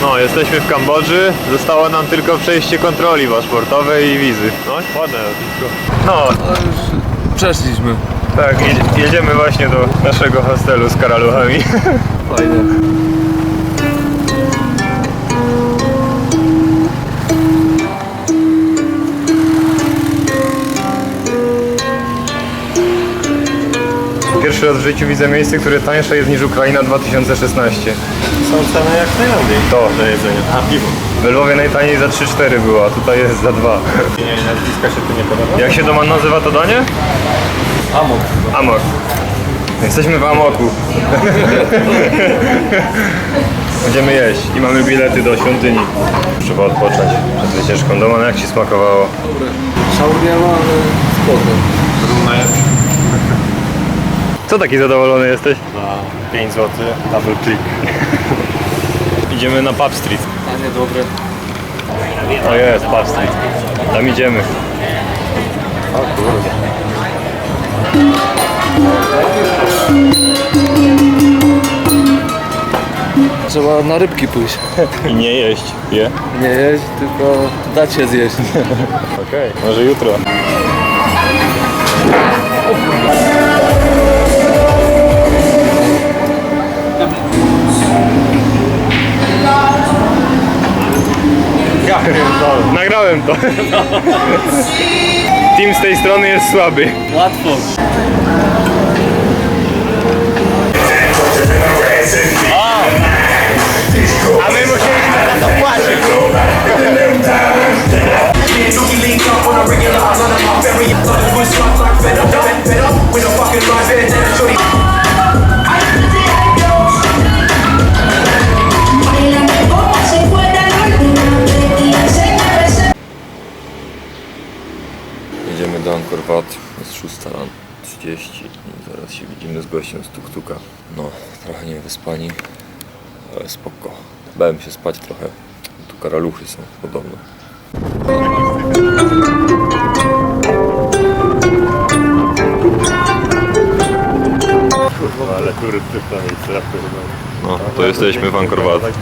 No, jesteśmy w Kambodży. Zostało nam tylko przejście kontroli paszportowej i wizy. No, ładne lotnisko. No, No już przeszliśmy. tak, jedzie- jedziemy właśnie do naszego hostelu z karaluchami. Fajnie. Pierwszy raz w życiu widzę miejsce, które tańsze jest niż Ukraina 2016. Są ceny jak Tajlandii. To. Do jedzenia. A piwo. W Lwowie najtaniej za 3-4 było, a tutaj jest za 2. Nie, nazwiska się tu nie podoba? Jak się to ma nazywa to danie? Amok. Amok. Jesteśmy w Amoku. Będziemy jeść i mamy bilety do świątyni. Trzeba odpocząć przed wycieczką. Doma, jak Ci smakowało? Dobre. Ma, ale spoko. Co taki zadowolony jesteś? Za 5 zł. Double click. Idziemy na Pub Street. A nie dobre. O jest, Pub Street. Tam idziemy. O kurde. Trzeba na rybki pójść. I nie jeść. Je? Nie jeść, tylko dać się zjeść. Okej, może jutro. Nagrałem to. Team z tej strony jest słaby. Łatwo. A my musieliśmy za to płacić. 30 i zaraz się widzimy z gościem z tuktuka. No, trochę nie wyspani, ale spoko. Bałem się spać trochę, tu karaluchy są podobno. Ale turysty to miejsce, ja pierdolę. No, to jesteśmy w Angkor Wat. Tak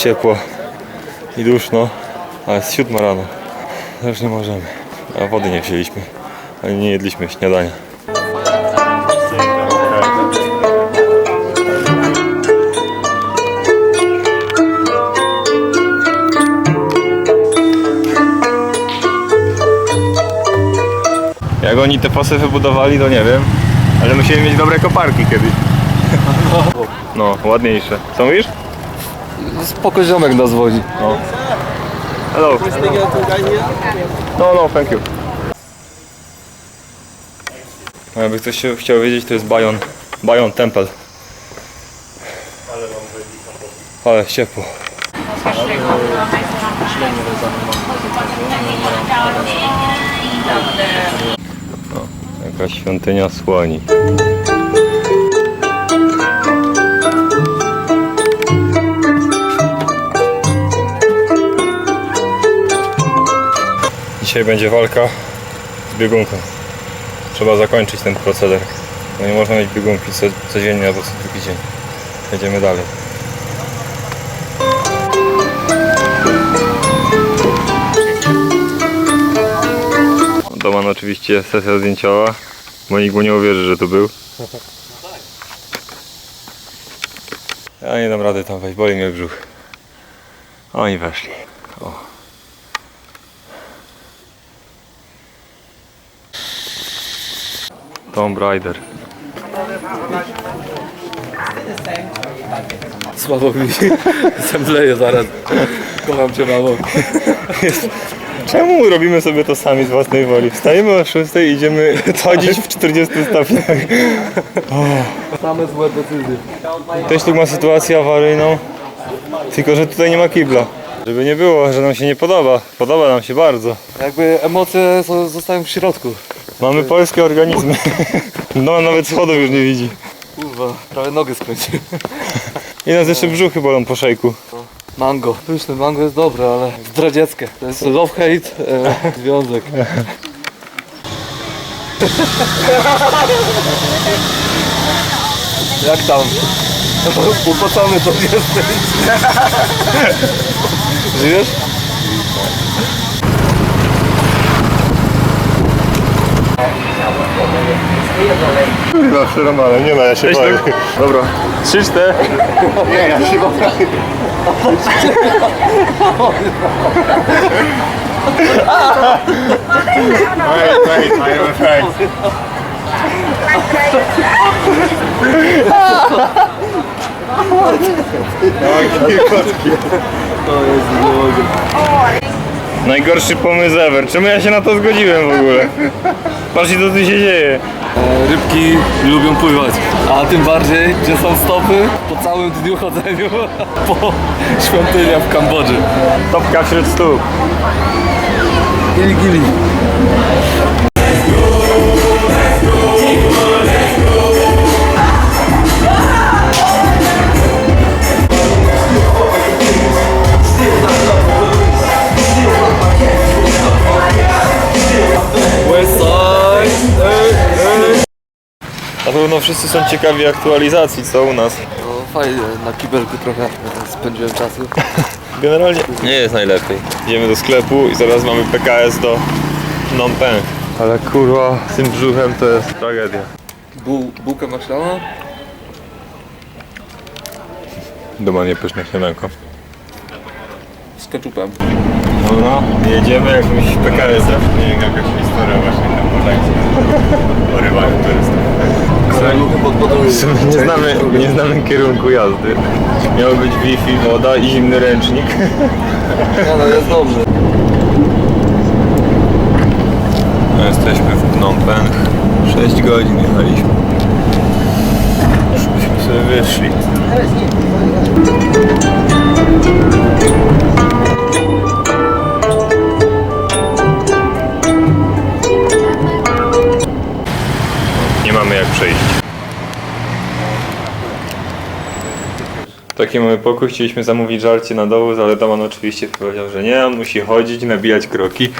Jest ciepło i duszno, ale jest siódma rano. Już nie możemy. A wody nie wzięliśmy, ani nie jedliśmy śniadania. Jak oni te fosy wybudowali, to nie wiem, ale musieli mieć dobre koparki kiedyś. No, ładniejsze. Co mówisz? Spoko ziomek nas wozi. No. Hello. No, no, thank you. A jakby ktoś się chciał wiedzieć, to jest Bayon. Bayon Temple. Ale ciepło. O, jakaś świątynia słoni. Dzisiaj będzie walka z biegunką. Trzeba zakończyć ten proceder. No nie można mieć biegunki co, codziennie albo co drugi dzień. Jedziemy dalej. Doman oczywiście sesja zdjęciowa, bo nikt mu nie uwierzy, że to był. Ja nie dam rady tam wejść, boli mnie brzuch. Oni weszli. Tomb Raider. Słabo mi. Zemdleję zaraz. Kocham cię mamo. Czemu robimy sobie to sami z własnej woli? Wstajemy o 6 i idziemy chodzić w 40 stopniach. Same złe decyzje. Też tu ma sytuację awaryjną, tylko że tutaj nie ma kibla. Żeby nie było, że nam się nie podoba. Podoba nam się bardzo. Jakby emocje zo- zostają w środku. Mamy polskie organizmy. No nawet schodów już nie widzi. Kurwa, prawie nogę skręciłem. I nas jeszcze brzuchy bolą po szejku. Mango. Pyszne mango jest dobre, ale zdradzieckie. To jest love-hate e, związek. Jak tam? Upocony to jesteś. Żyjesz? Kurwa, przeromane, nie no, ja się Cześć, boję. Luke. Dobra. Trzy, cztery. Nie, ja się boję. Wait, wait, I have a fact. Najgorszy pomysł ever. Czemu ja się na to zgodziłem w ogóle? Patrzcie co tu się dzieje. Rybki lubią pływać, a tym bardziej, gdzie są stopy po całym dniu chodzeniu po świątyniach w Kambodży. Topka wśród stóp. Gili gili. Pewno wszyscy są ciekawi aktualizacji, co u nas. No fajnie, na kibelku trochę spędziłem czasu. Generalnie nie jest najlepiej. Idziemy do sklepu i zaraz mamy PKS do Phnom Penh. Ale kurwa, z tym brzuchem to jest tragedia. Bu bułka maślana? Doma niepyszne śniadanko. Z keczupem. Dobra, jedziemy jakimś PKS-em. Nie wiem, jakaś historia właśnie tam podajcie. Nie znamy, nie znamy kierunku jazdy. Miało być Wi-Fi, woda i zimny ręcznik. No, no jest dobrze. No, jesteśmy w Phnom Penh. 6 godzin jechaliśmy. Już byśmy sobie wyszli. Taki mamy pokój, chcieliśmy zamówić żarcie na dowóz, ale Doman oczywiście powiedział, że nie, on musi chodzić, nabijać kroki.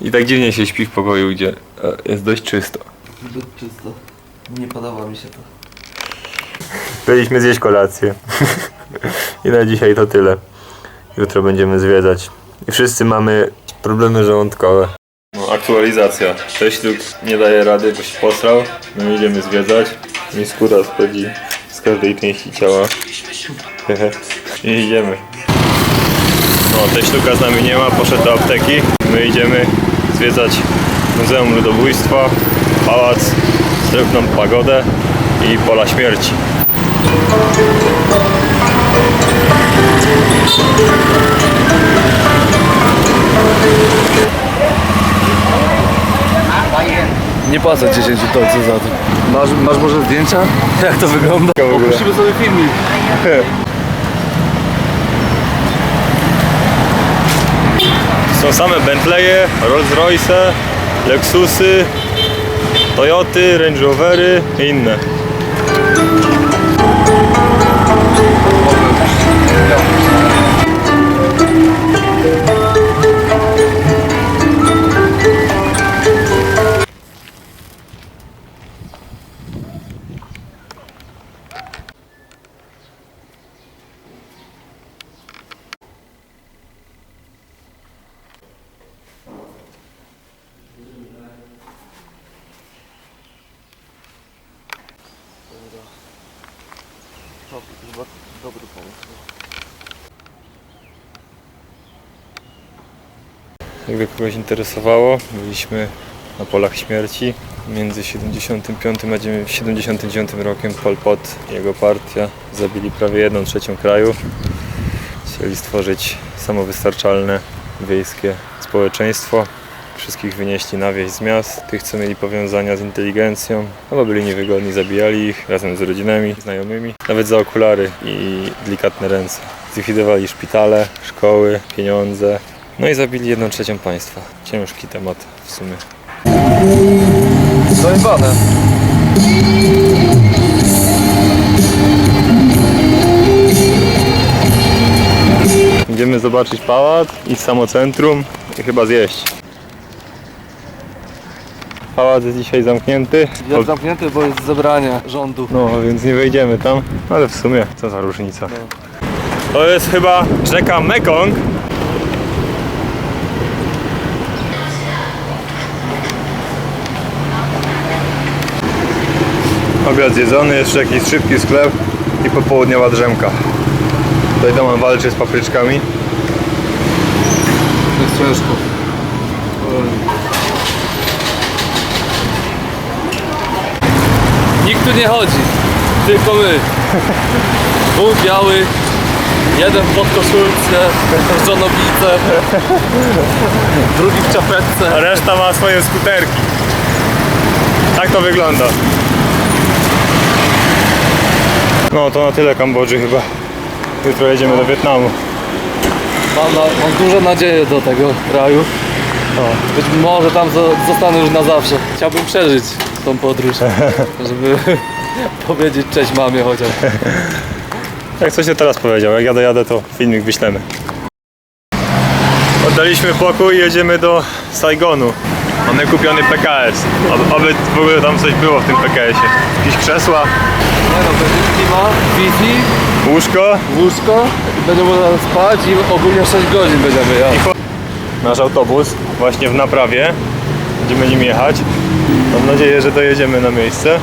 I tak dziwnie się śpi w pokoju, gdzie e, jest dość czysto. Zbyt czysto. Nie podoba mi się to. Byliśmy zjeść kolację. I na dzisiaj to tyle. Jutro będziemy zwiedzać. I wszyscy mamy problemy żołądkowe. No, aktualizacja. Teśluk nie daje rady, bo się posrał. My idziemy zwiedzać. Mi skóra schodzi z każdej części ciała. I idziemy. No, Teśluka z nami nie ma, poszedł do apteki. My idziemy zwiedzać Muzeum Ludobójstwa, Pałac, Srebrną Pagodę i Pola Śmierci. Nie płacę 10 dolców za to. Masz, masz może zdjęcia? Jak to wygląda? Musimy sobie filmik. Są same Bentleye, Rolls Royce, Lexusy, Toyoty, Range Rovery i inne. Dobry pomysł. Jakby kogoś interesowało, byliśmy na polach śmierci. Między 75 a 79 rokiem Pol Pot i jego partia zabili prawie 1 trzecią kraju. Chcieli stworzyć samowystarczalne wiejskie społeczeństwo. Wszystkich wynieśli na wieś z miast, tych co mieli powiązania z inteligencją, albo byli niewygodni, zabijali ich razem z rodzinami, znajomymi, nawet za okulary i delikatne ręce. Zlikwidowali szpitale, szkoły, pieniądze, no i zabili jedną trzecią państwa. Ciężki temat w sumie. Zajebane. Idziemy zobaczyć pałac i samo centrum i chyba zjeść. Pałac jest dzisiaj zamknięty. Jest zamknięty, bo jest zebranie rządu. No, więc nie wejdziemy tam, ale w sumie co za różnica. To jest chyba rzeka Mekong. Obiad zjedzony, jeszcze jakiś szybki sklep i popołudniowa drzemka. Tutaj Doman walczy z papryczkami. Jest ciężko. Nikt tu nie chodzi, tylko my. Dwóch biały, jeden w podkoszulce, w żonowice, drugi w czapetce. A reszta ma swoje skuterki. Tak to wygląda. No to na tyle Kambodży chyba. Jutro jedziemy do Wietnamu. Mam, na, mam duże nadzieje do tego kraju. Być może tam zo- zostanę już na zawsze. Chciałbym przeżyć tą podróż, żeby powiedzieć cześć mamie chociaż. Jak coś się teraz powiedział, jak jadę, jadę to filmik wyślemy. Oddaliśmy pokój i jedziemy do Saigonu. Mamy kupiony PKS. Ob- Oby w ogóle tam coś było w tym PKS-ie. Jakieś krzesła, Nie no, będzie klima, Wi-Fi, łóżko. łóżko, będzie można spać i ogólnie 6 godzin będziemy jechać. Nasz autobus właśnie w naprawie. Będziemy nim jechać. Mam nadzieję, że dojedziemy na miejsce.